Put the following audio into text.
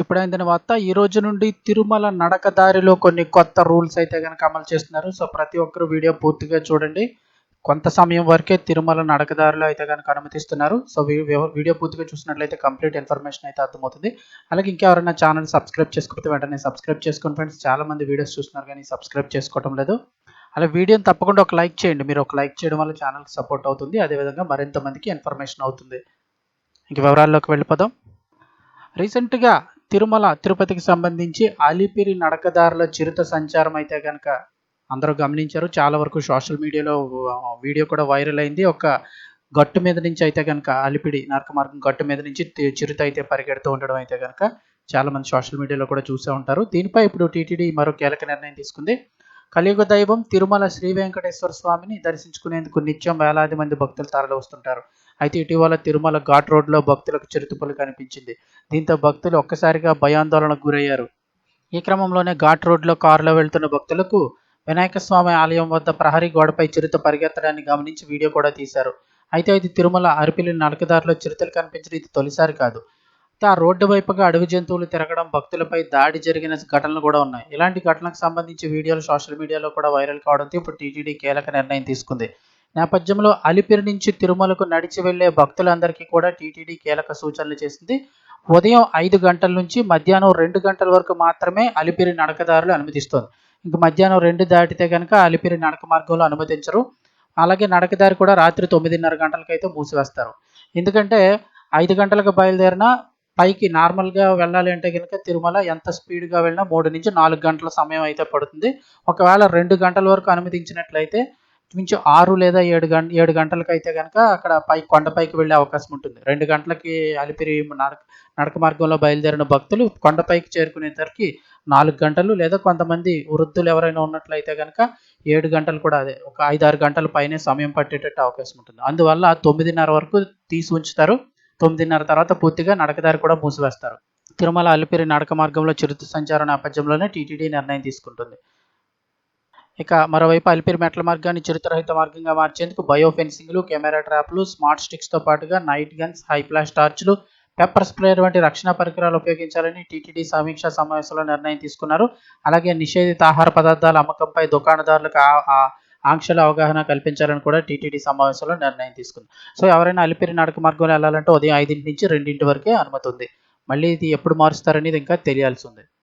ఇప్పుడైందని వార్త ఈ రోజు నుండి తిరుమల నడక దారిలో కొన్ని కొత్త రూల్స్ అయితే కనుక అమలు చేస్తున్నారు. సో ప్రతి ఒక్కరు వీడియో పూర్తిగా చూడండి. కొంత సమయం వరకే తిరుమల నడకదారిలో అయితే కనుక అనుమతిస్తున్నారు. సో వీ- వీడియో పూర్తిగా చూసినట్లయితే కంప్లీట్ ఇన్ఫర్మేషన్ అయితే అర్థమవుతుంది. అలాగే ఇంకెవరైనా ఛానల్ సబ్స్క్రైబ్ చేసుకోకపోతే వెంటనే సబ్స్క్రైబ్ చేసుకోండి ఫ్రెండ్స్. చాలా మంది వీడియోస్ చూస్తున్నారు కానీ సబ్స్క్రైబ్ చేసుకోవడం లేదు. అలా వీడియోని తప్పకుండా ఒక లైక్ చేయండి. మీరు ఒక లైక్ చేయడం వల్ల ఛానల్కి సపోర్ట్ అవుతుంది. అదేవిధంగా మరింత మందికి ఇన్ఫర్మేషన్ అవుతుంది. ఇంక వివరాల్లోకి వెళ్ళిపోదాం. రీసెంట్గా తిరుమల తిరుపతికి సంబంధించి అలిపిరి నడకదారుల చిరుత సంచారం అయితే కనుక అందరూ గమనించారు. చాలా వరకు సోషల్ మీడియాలో వీడియో కూడా వైరల్ అయింది. ఒక గట్టు మీద నుంచి అయితే కనుక అలిపిడి నరక మార్గం గట్టు మీద నుంచి చిరుత అయితే పరిగెడుతూ ఉండడం అయితే కనుక చాలా మంది సోషల్ మీడియాలో కూడా చూసే ఉంటారు. దీనిపై ఇప్పుడు టీటీడీ మరో కీలక నిర్ణయం తీసుకుంది. కలియుగ దైవం తిరుమల శ్రీ వెంకటేశ్వర స్వామిని దర్శించుకునేందుకు నిత్యం వేలాది మంది భక్తులు తరలి వస్తుంటారు అయితే ఇటీవల తిరుమల ఘాట్ రోడ్లో భక్తులకు చిరుతపులు కనిపించింది. దీంతో భక్తులు ఒక్కసారిగా భయాందోళనకు గురయ్యారు. ఈ క్రమంలోనే ఘాట్ రోడ్లో కారులో వెళ్తున్న భక్తులకు వినాయక స్వామి ఆలయం వద్ద ప్రహరీ గోడపై చిరుత పరిగెత్తడాన్ని గమనించి వీడియో కూడా తీశారు. అయితే ఇది తిరుమల అరిపిల్లి నడకదారిలో చిరుతలు కనిపించడం ఇది తొలిసారి కాదు. ఆ రోడ్డు వైపుగా అడవి జంతువులు తిరగడం భక్తులపై దాడి జరిగిన ఘటనలు కూడా ఉన్నాయి. ఇలాంటి ఘటనకు సంబంధించి వీడియోలు సోషల్ మీడియాలో కూడా వైరల్ కావడంతో ఇప్పుడు టీటీడీ కీలక నిర్ణయం తీసుకుంది. నేపథ్యంలో అలిపిరి నుంచి తిరుమలకు నడిచి వెళ్ళే భక్తులందరికీ కూడా టీటీడీ కీలక సూచనలు చేసింది. ఉదయం ఐదు గంటల నుంచి మధ్యాహ్నం రెండు గంటల వరకు మాత్రమే అలిపిరి నడకదారులు అనుమతిస్తుంది. ఇంక మధ్యాహ్నం రెండు దాటితే కనుక అలిపిరి నడక మార్గంలో అనుమతించరు. అలాగే నడకదారి కూడా రాత్రి తొమ్మిదిన్నర గంటలకైతే మూసివేస్తారు. ఎందుకంటే ఐదు గంటలకు బయలుదేరిన పైకి నార్మల్గా వెళ్ళాలి అంటే కనుక తిరుమల ఎంత స్పీడ్గా వెళ్ళినా మూడు నుంచి నాలుగు గంటల సమయం అయితే పడుతుంది. ఒకవేళ రెండు గంటల వరకు అనుమతించినట్లయితే ఇంచుమించు ఆరు లేదా ఏడు గంట ఏడు గంటలకు అయితే కనుక అక్కడ పై కొండపైకి వెళ్ళే అవకాశం ఉంటుంది. రెండు గంటలకి అలిపిరి నడక నడక మార్గంలో బయలుదేరిన భక్తులు కొండపైకి చేరుకునేసరికి నాలుగు గంటలు లేదా కొంతమంది వృద్ధులు ఎవరైనా ఉన్నట్లయితే కనుక ఏడు గంటలు కూడా అదే ఒక ఐదు ఆరు గంటల పైనే సమయం పట్టేటట్టు అవకాశం ఉంటుంది. అందువల్ల తొమ్మిదిన్నర వరకు తీసి ఉంచుతారు. తొమ్మిదిన్నర తర్వాత పూర్తిగా నడకదారి కూడా మూసివేస్తారు. తిరుమల అలిపిరి నడక మార్గంలో చిరుత సంచారం నేపథ్యంలోనే టీటీడీ నిర్ణయం తీసుకుంటుంది. ఇక మరోవైపు అలిపిరి మెట్ల మార్గాన్ని చిరుతరహిత మార్గంగా మార్చేందుకు బయో ఫెన్సింగ్లు కెమెరా ట్రాప్లు స్మార్ట్ స్టిక్స్తో పాటుగా నైట్ గన్స్ హై ఫ్లాష్ టార్చ్లు పెప్పర్ స్ప్రేయర్ వంటి రక్షణ పరికరాలు ఉపయోగించాలని టీటీడీ సమీక్షా సమావేశంలో నిర్ణయం తీసుకున్నారు. అలాగే నిషేధిత ఆహార పదార్థాల అమ్మకంపై దుకాణదారులకు ఆంక్షల అవగాహన కల్పించాలని కూడా టీటీడీ సమావేశంలో నిర్ణయం తీసుకుంది సో ఎవరైనా అలిపిరి నడక మార్గంలో వెళ్ళాలంటే ఉదయం ఐదింటి నుంచి రెండింటి వరకే అనుమతి ఉంది. మళ్ళీ ఇది ఎప్పుడు మారుస్తారనేది ఇంకా తెలియాల్సి ఉంది.